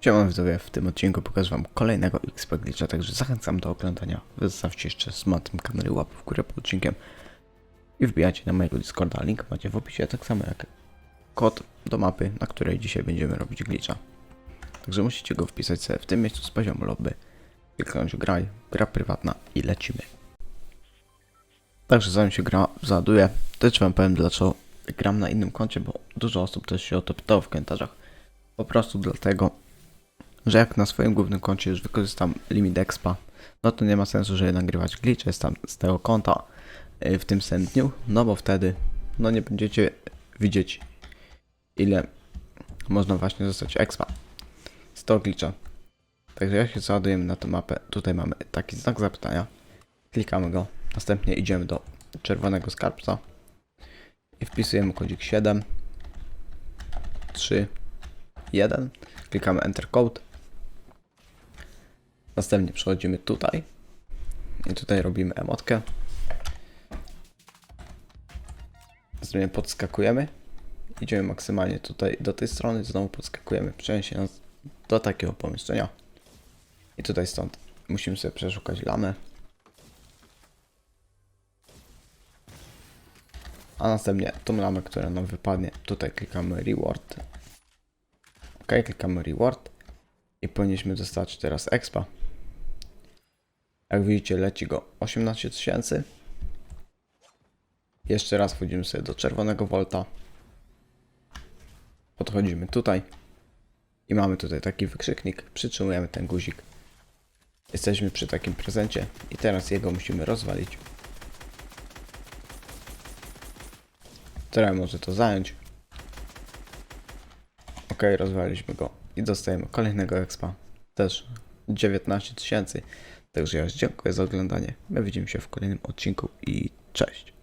Siema widzowie, w tym odcinku pokażę wam kolejnego XP Glitcha, także zachęcam do oglądania. Zostawcie jeszcze z tym kamery łapy w górę pod odcinkiem i wbijajcie na mojego Discorda, link macie w opisie, tak samo jak kod do mapy, na której dzisiaj będziemy robić glitcha. Także musicie go wpisać sobie w tym miejscu z poziomu lobby, kliknąć graj, gra prywatna i lecimy. Także zanim się gra załaduje, też wam powiem dlaczego gram na innym koncie, bo dużo osób też się o to pytało w komentarzach. Po prostu dlatego, że jak na swoim głównym koncie już wykorzystam limit expa, no to nie ma sensu, żeby nagrywać glitche z, tam, z tego konta y, w tym samym dniu, no bo wtedy no nie będziecie widzieć ile można właśnie zostać expa. Z tego glitcha. Także jak się załadujemy na tę mapę, tutaj mamy taki znak zapytania, klikamy go, następnie idziemy do czerwonego skarbca i wpisujemy kodzik 7 3 1 klikamy Enter Code. Następnie przechodzimy tutaj i tutaj robimy emotkę. Następnie podskakujemy. Idziemy maksymalnie tutaj do tej strony, znowu podskakujemy, przeniesie nas do takiego pomieszczenia. I tutaj stąd musimy sobie przeszukać lamę. A następnie tą lamę, która nam wypadnie, tutaj klikamy Reward. Ok, klikamy Reward i powinniśmy dostać teraz expa. Jak widzicie, leci go 18 tysięcy. Jeszcze raz wchodzimy sobie do czerwonego volta. Podchodzimy tutaj i mamy tutaj taki wykrzyknik. Przytrzymujemy ten guzik. Jesteśmy przy takim prezencie i teraz jego musimy rozwalić. Trochę może to zająć. Ok, rozwaliliśmy go i dostajemy kolejnego expa. Też 19 tysięcy. Także ja dziękuję za oglądanie. My widzimy się w kolejnym odcinku i cześć.